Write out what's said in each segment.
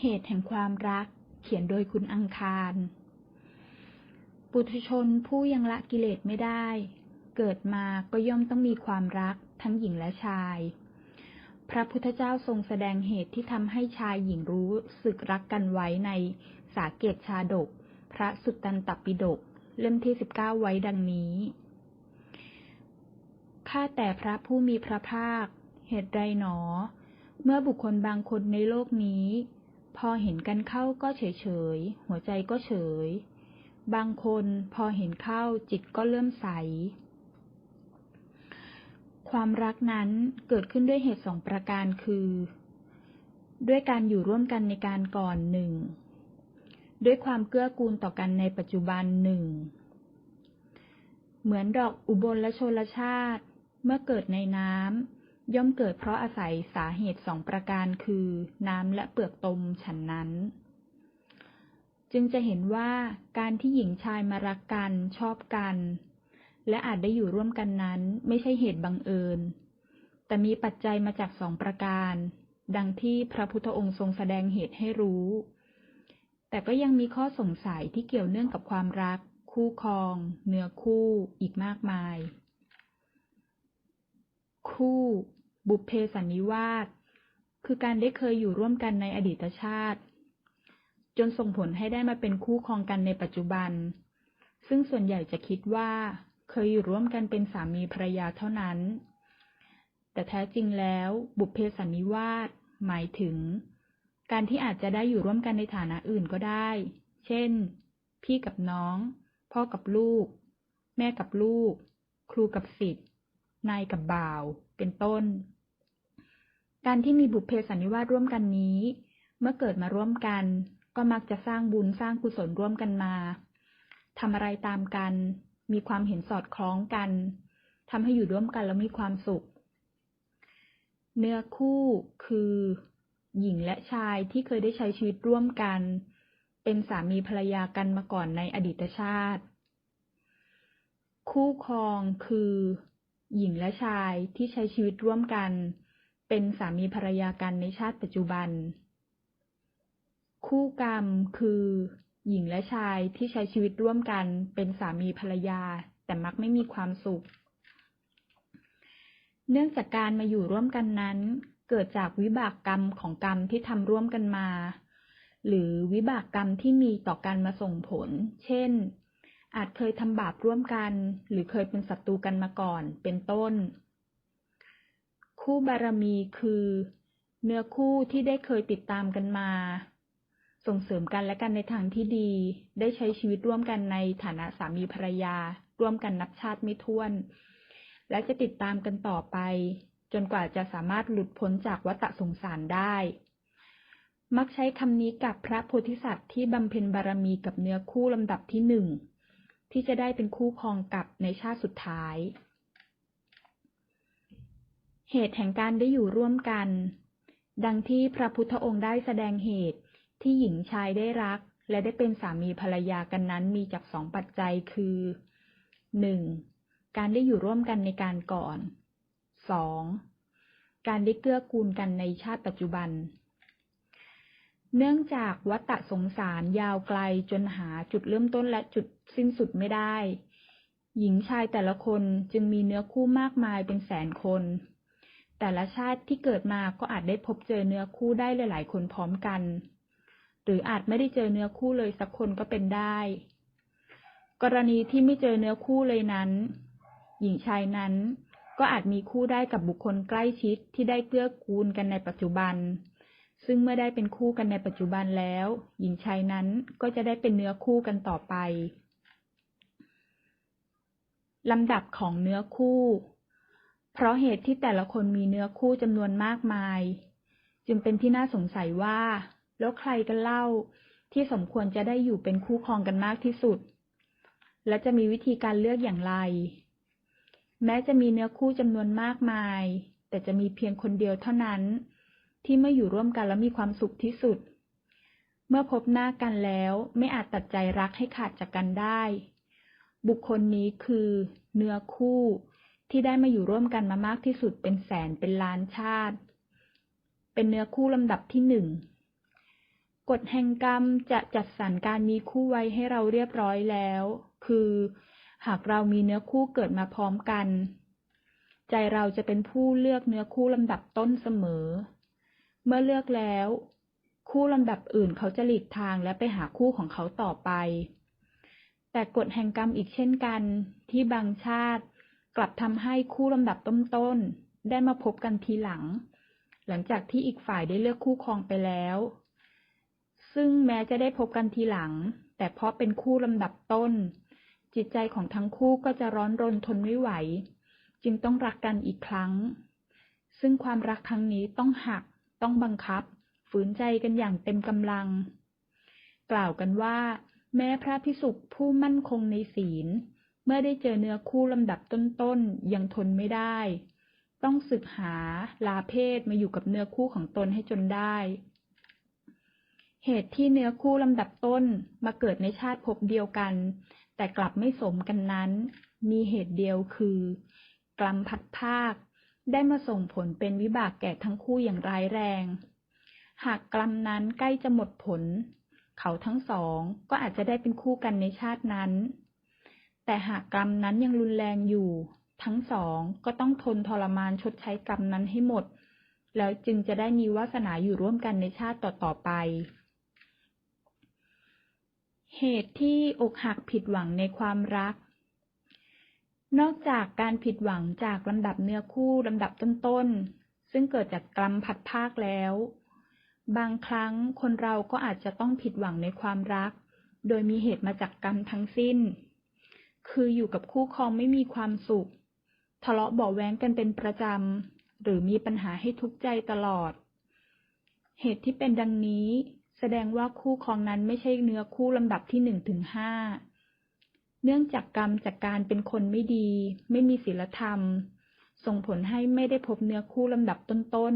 เหตุแห่งความรัก เขียนโดยคุณอังคาร ปุถุชนผู้ยังละกิเลสไม่ได้ เกิดมาก็ย่อมต้องมีความรักทั้งหญิงและชาย พระพุทธเจ้าทรงแสดงเหตุที่ทำให้ชายหญิงรู้สึกรักกันไว้ในสาเกตชาดก พระสุตตันตปิฎกเล่มที่สิบเก้าไว้ดังนี้ ข้าแต่พระผู้มีพระภาค เหตุใดหนอ เมื่อบุคคลบางคนในโลกนี้ พอเห็นกันเข้าก็เฉยเฉย หัวใจก็เฉย บางคนพอเห็นเข้าจิตก็เริ่มใส ความรักนั้นเกิดขึ้นด้วยเหตุสองประการคือ ด้วยการอยู่ร่วมกันในการก่อนหนึ่ง ด้วยความเกื้อกูลต่อกันในปัจจุบันหนึ่ง เหมือนดอกอุบลและชลชาติ เมื่อเกิดในน้ำ ย่อมเกิดเพราะอาศัยสาเหตุสองประการคือ น้ำและเปลือกตมฉันนั้น จึงจะเห็นว่าการที่หญิงชายมารักกันชอบกัน และอาจได้อยู่ร่วมกันนั้นไม่ใช่เหตุบังเอิญ แต่มีปัจจัยมาจากสองประการ ดังที่พระพุทธองค์ทรงแสดงเหตุให้รู้ แต่ก็ยังมีข้อสงสัยที่เกี่ยวเนื่องกับความรัก คู่ครอง เนื้อคู่อีกมากมาย คู่ บุพเพสันนิวาสคือการได้เคยอยู่ร่วมกันในอดีตชาติ จนส่งผลให้ได้มาเป็นคู่ครองกันในปัจจุบัน ซึ่งส่วนใหญ่จะคิดว่า เคยอยู่ร่วมกันเป็นสามีภรรยาเท่านั้น แต่แท้จริงแล้ว บุพเพสันนิวาสหมายถึง การที่อาจจะได้อยู่ร่วมกันในฐานะอื่นก็ได้ เช่น พี่กับน้อง พ่อกับลูก แม่กับลูก ครูกับศิษย์ นายกับบ่าว เป็นต้น การที่มีบุพเพสันนิวาสร่วมกันนี้ เมื่อเกิดมาร่วมกัน ก็มักจะสร้างบุญสร้างกุศลร่วมกันมาทำอะไรตามกัน มีความเห็นสอดคล้องกันทำให้อยู่ร่วมกันแล้วมีความสุข เนื้อคู่คือ หญิงและชายที่เคยได้ใช้ชีวิตร่วมกัน เป็นสามีภรรยากันมาก่อนในอดีตชาติ คู่ครองคือ หญิงและชายที่ใช้ชีวิตร่วมกัน เป็นสามีภรรยากันในชาติปัจจุบัน คู่กรรมคือ หญิงและชายที่ใช้ชีวิตร่วมกัน เป็นสามีภรรยา แต่มักไม่มีความสุข เนื่องจากการมาอยู่ร่วมกันนั้น เกิดจากวิบากกรรมของกรรมที่ทำร่วมกันมา หรือวิบากกรรมที่มีต่อกันมาส่งผล เช่น อาจเคยทำบาปร่วมกัน หรือเคยเป็นศัตรูกันมาก่อน เป็นต้น คู่บารมีคือ เนื้อคู่ที่ได้เคยติดตามกันมา ส่งเสริมกันและกันในทางที่ดี ได้ใช้ชีวิตร่วมกันในฐานะสามีภรรยา ร่วมกันนับชาติไม่ถ้วน และจะติดตามกันต่อไป จนกว่าจะสามารถหลุดพ้นจากวัฏสงสารได้มักใช้คำนี้กับพระโพธิสัตว์ที่บำเพ็ญบารมีกับเนื้อคู่ลำดับที่หนึ่ง ที่จะได้เป็นคู่ครองกับในชาติสุดท้าย เหตุแห่งการได้อยู่ร่วมกัน ดังที่พระพุทธองค์ได้แสดงเหตุที่หญิงชายได้รัก และได้เป็นสามีภรรยากันนั้นมีจากสองปัจจัยคือ 1. การได้อยู่ร่วมกันในการก่อน 2. การได้เกื้อกูลกันในชาติปัจจุบัน เนื่องจากวัฏสงสารยาวไกลจนหาจุดเริ่มต้นและจุดสิ้นสุดไม่ได้ หญิงชายแต่ละคนจึงมีเนื้อคู่มากมายเป็นแสนคน แต่ละชาติที่เกิดมาก็อาจได้พบเจอเนื้อคู่ได้หลาย ๆ คนพร้อมกัน หรืออาจไม่ได้เจอเนื้อคู่เลยสักคนก็เป็นได้ กรณีที่ไม่เจอเนื้อคู่เลยนั้น หญิงชายนั้นก็อาจมีคู่ได้กับบุคคลใกล้ชิดที่ได้เกื้อกูลกันในปัจจุบัน ซึ่งเมื่อได้เป็นคู่กันในปัจจุบันแล้ว หญิงชายนั้นก็จะได้เป็นเนื้อคู่กันต่อไป ลำดับของเนื้อคู่ เพราะเหตุที่แต่ละคนมีเนื้อคู่จำนวนมากมาย จึงเป็นที่น่าสงสัยว่า แล้วใครกันเล่า ที่สมควรจะได้อยู่เป็นคู่ครองกันมากที่สุด และจะมีวิธีการเลือกอย่างไร แม้จะมีเนื้อคู่จำนวนมากมาย แต่จะมีเพียงคนเดียวเท่านั้น ที่เมื่ออยู่ร่วมกันแล้วมีความสุขที่สุด เมื่อพบหน้ากันแล้วไม่อาจตัดใจรักให้ขาดจากกันได้ บุคคลนี้คือ เนื้อคู่ ที่ได้มาอยู่ร่วมกันมามากที่สุดเป็นแสนเป็นล้านชาติ เป็นเนื้อคู่ลำดับที่หนึ่งกฎแห่งกรรมจะจัดสรรการมีคู่ไว้ให้เราเรียบร้อยแล้ว คือ หากเรามีเนื้อคู่เกิดมาพร้อมกัน ใจเราจะเป็นผู้เลือกเนื้อคู่ลำดับต้นเสมอ มื่อเลือกแล้ว คู่ลำดับอื่นเขาจะหลีกทางและไปหาคู่ของเขาต่อไป แต่กฎแห่งกรรมอีกเช่นกัน ที่บางชาติกลับทำให้คู่ลำดับต้นๆได้มาพบกันทีหลัง หลังจากที่อีกฝ่ายได้เลือกคู่ครองไปแล้ว ซึ่งแม้จะได้พบกันทีหลัง แต่เพราะเป็นคู่ลำดับต้น จิตใจของทั้งคู่ก็จะร้อนรนทนไม่ไหว จึงต้องรักกันอีกครั้ง ซึ่งความรักครั้งนี้ต้องหัก ต้องบังคับ ฝืนใจกันอย่างเต็มกำลัง กล่าวกันว่า แม้พระพิสุผู้มั่นคงในศีล เมื่อได้เจอเนื้อคู่ลำดับต้นๆ ยังทนไม่ได้ ต้องสึกหาลาเพศมาอยู่กับเนื้อคู่ของตนให้จนได้ เหตุที่เนื้อคู่ลำดับต้นมาเกิดในชาติภพเดียวกัน แต่กลับไม่สมกันนั้น มีเหตุเดียวคือกรรมพัดภาค ได้มาส่งผลเป็นวิบากแก่ทั้งคู่อย่างร้ายแรง หากกรรมนั้นใกล้จะหมดผล เขาทั้งสองก็อาจจะได้เป็นคู่กันในชาตินั้น แต่หากกรรมนั้นยังรุนแรงอยู่ ทั้งสองก็ต้องทนทรมานชดใช้กรรมนั้นให้หมด แล้วจึงจะได้มีวาสนาอยู่ร่วมกันในชาติต่อๆไปเหตุที่อกหักผิดหวังในความรัก นอกจากการผิดหวังจากลำดับเนื้อคู่ลำดับต้นๆ ซึ่งเกิดจากกรรมผัดภาคแล้ว บางครั้งคนเราก็อาจจะต้องผิดหวังในความรัก โดยมีเหตุมาจากกรรมทั้งสิ้น คืออยู่กับคู่ครองไม่มีความสุข ทะเลาะเบาแว้งกันเป็นประจำ หรือมีปัญหาให้ทุกข์ใจตลอด เหตุที่เป็นดังนี้ แสดงว่าคู่ครองนั้นไม่ใช่เนื้อคู่ลำดับที่หนึ่งถึงห้า เนื่องจากกรรมจากการเป็นคนไม่ดี ไม่มีศีลธรรม ส่งผลให้ไม่ได้พบเนื้อคู่ลำดับต้น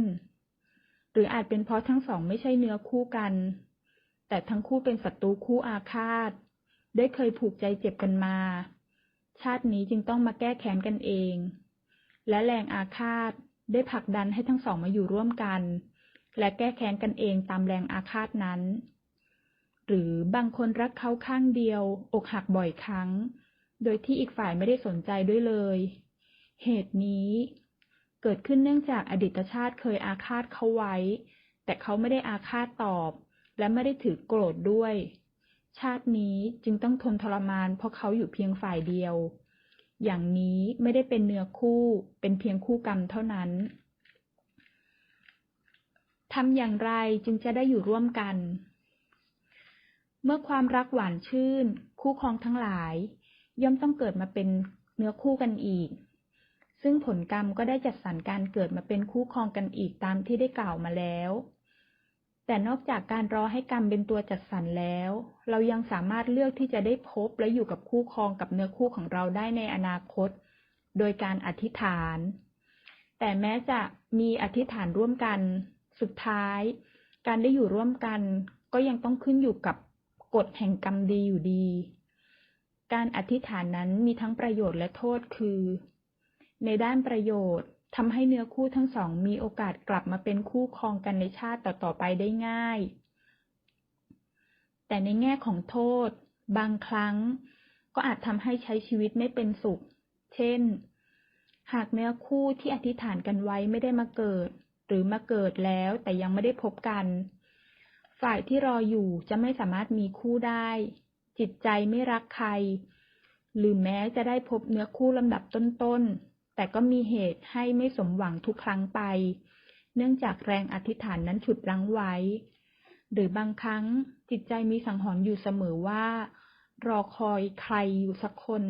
ๆ หรืออาจเป็นเพราะทั้งสองไม่ใช่เนื้อคู่กัน แต่ทั้งคู่เป็นศัตรูคู่อาฆาต ได้เคยผูกใจเจ็บกันมา ชาตินี้จึงต้องมาแก้แค้นกันเอง และแรงอาฆาตได้ผลักดันให้ทั้งสองมาอยู่ร่วมกัน และแก้แค้นกันเองตามแรงอาฆาตนั้น หรือบางคนรักเขาข้างเดียว อกหักบ่อยครั้ง โดยที่อีกฝ่ายไม่ได้สนใจด้วยเลย เหตุนี้เกิดขึ้นเนื่องจากอดีตชาติเคยอาฆาตเขาไว้ แต่เขาไม่ได้อาฆาตตอบ และไม่ได้ถือโกรธด้วย ชาตินี้จึงต้องทนทรมานเพราะเขาอยู่เพียงฝ่ายเดียว อย่างนี้ไม่ได้เป็นเนื้อคู่ เป็นเพียงคู่กรรมเท่านั้นทำอย่างไรจึงจะได้อยู่ร่วมกัน เมื่อความรักหวานชื่น คู่ครองทั้งหลาย ย่อมต้องเกิดมาเป็นเนื้อคู่กันอีก ซึ่งผลกรรมก็ได้จัดสรรการเกิดมาเป็นคู่ครองกันอีกตามที่ได้กล่าวมาแล้ว แต่นอกจากการรอให้กรรมเป็นตัวจัดสรรแล้ว เรายังสามารถเลือกที่จะได้พบและอยู่กับคู่ครองกับเนื้อคู่ของเราได้ในอนาคต โดยการอธิษฐาน แต่แม้จะมีอธิษฐานร่วมกัน สุดท้าย การได้อยู่ร่วมกันก็ยังต้องขึ้นอยู่กับ กฎแห่งกรรมดีอยู่ดี การอธิษฐานนั้นมีทั้งประโยชน์และโทษคือ ในด้านประโยชน์ทำให้เนื้อคู่ทั้งสองมีโอกาสกลับมาเป็นคู่ครองกันในชาติต่อๆไปได้ง่าย แต่ในแง่ของโทษ บางครั้ง ก็อาจทำให้ใช้ชีวิตไม่เป็นสุข เช่น หากเนื้อคู่ที่อธิษฐานกันไว้ไม่ได้มาเกิด หรือมาเกิดแล้วแต่ยังไม่ได้พบกัน ฝ่ายที่รออยู่จะไม่สามารถมีคู่ได้ จิตใจไม่รักใคร หรือแม้จะได้พบเนื้อคู่ลำดับต้นๆ แต่ก็มีเหตุให้ไม่สมหวังทุกครั้งไป เนื่องจากแรงอธิษฐานนั้นฉุดรั้งไว้ หรือบางครั้งจิตใจมีสังหรณ์อยู่เสมอว่า รอคอยใครอยู่สักคน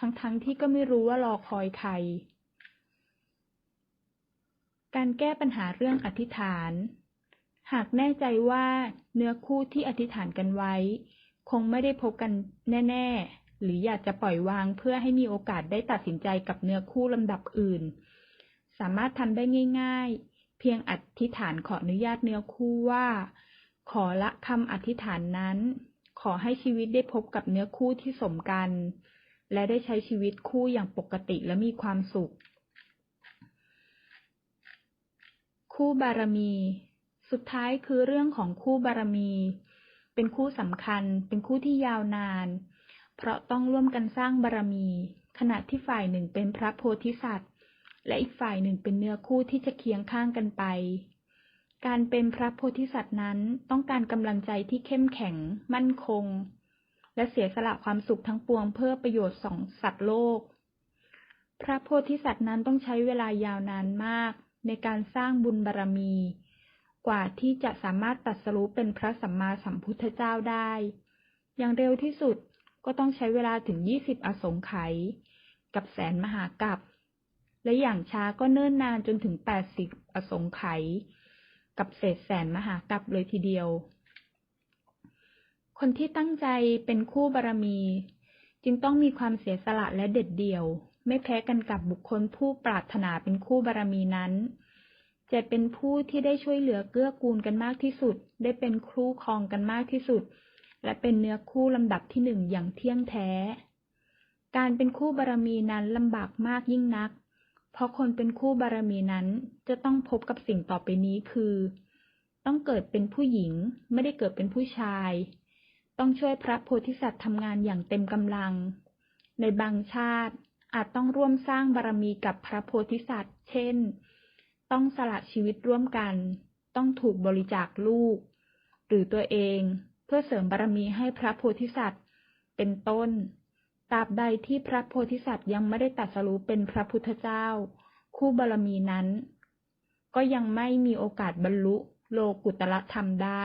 ทั้งๆทที่ก็ไม่รู้ว่ารอคอยใคร การแก้ปัญหาเรื่องอธิษฐาน หากแน่ใจว่าเนื้อคู่ที่อธิษฐานกันไว้ คงไม่ได้พบกันแน่ ๆ หรืออยากจะปล่อยวางเพื่อให้มีโอกาสได้ตัดสินใจกับเนื้อคู่ลำดับอื่น สามารถทำได้ง่าย ๆ เพียงอธิษฐานขออนุญาตเนื้อคู่ว่า ขอละคำอธิษฐานนั้น ขอให้ชีวิตได้พบกับเนื้อคู่ที่สมกัน และได้ใช้ชีวิตคู่อย่างปกติและมีความสุข คู่บารมี สุดท้ายคือเรื่องของคู่บารมี เป็นคู่สำคัญ เป็นคู่ที่ยาวนาน เพราะต้องร่วมกันสร้างบารมี ขณะที่ฝ่ายหนึ่งเป็นพระโพธิสัตว์ และอีกฝ่ายหนึ่งเป็นเนื้อคู่ที่จะเคียงข้างกันไป การเป็นพระโพธิสัตว์นั้นต้องการกำลังใจที่เข้มแข็ง มั่นคง และเสียสละความสุขทั้งปวงเพื่อประโยชน์สองสัตว์โลก พระโพธิสัตว์นั้นต้องใช้เวลายาวนานมากในการสร้างบุญบารมี กว่าที่จะสามารถตัดสรู้เป็นพระสัมมาสัมพุทธเจ้าได้ อย่างเร็วที่สุดก็ต้องใช้เวลาถึง20อสงไขยกับแสนมหากัปและอย่างช้าก็เนิ่นนานจนถึง80อสงไขยกับเศษแสนมหากัปเลยทีเดียว คนที่ตั้งใจเป็นคู่บารมี จึงต้องมีความเสียสละและเด็ดเดี่ยว ไม่แพ้กันกับบุคคลผู้ปรารถนาเป็นคู่บารมีนั้น จะเป็นผู้ที่ได้ช่วยเหลือเกื้อกูลกันมากที่สุด ได้เป็นคู่ครองกันมากที่สุด และเป็นเนื้อคู่ลำดับที่หนึ่งอย่างเที่ยงแท้ การเป็นคู่บารมีนั้นลำบากมากยิ่งนัก เพราะคนเป็นคู่บารมีนั้นจะต้องพบกับสิ่งต่อไปนี้คือ ต้องเกิดเป็นผู้หญิงไม่ได้เกิดเป็นผู้ชาย ต้องช่วยพระโพธิสัตว์ทำงานอย่างเต็มกำลัง ในบางชาติอาจต้องร่วมสร้างบารมีกับพระโพธิสัตว์ เช่น ต้องสละชีวิตร่วมกัน ต้องถูกบริจาคลูก หรือตัวเองเพื่อเสริมบารมีให้พระโพธิสัตว์ เป็นต้นตราบใดที่พระโพธิสัตว์ยังไม่ได้ตัดสรู้เป็นพระพุทธเจ้า คู่บารมีนั้น ก็ยังไม่มีโอกาสบรรลุโลกุตละธรรมได้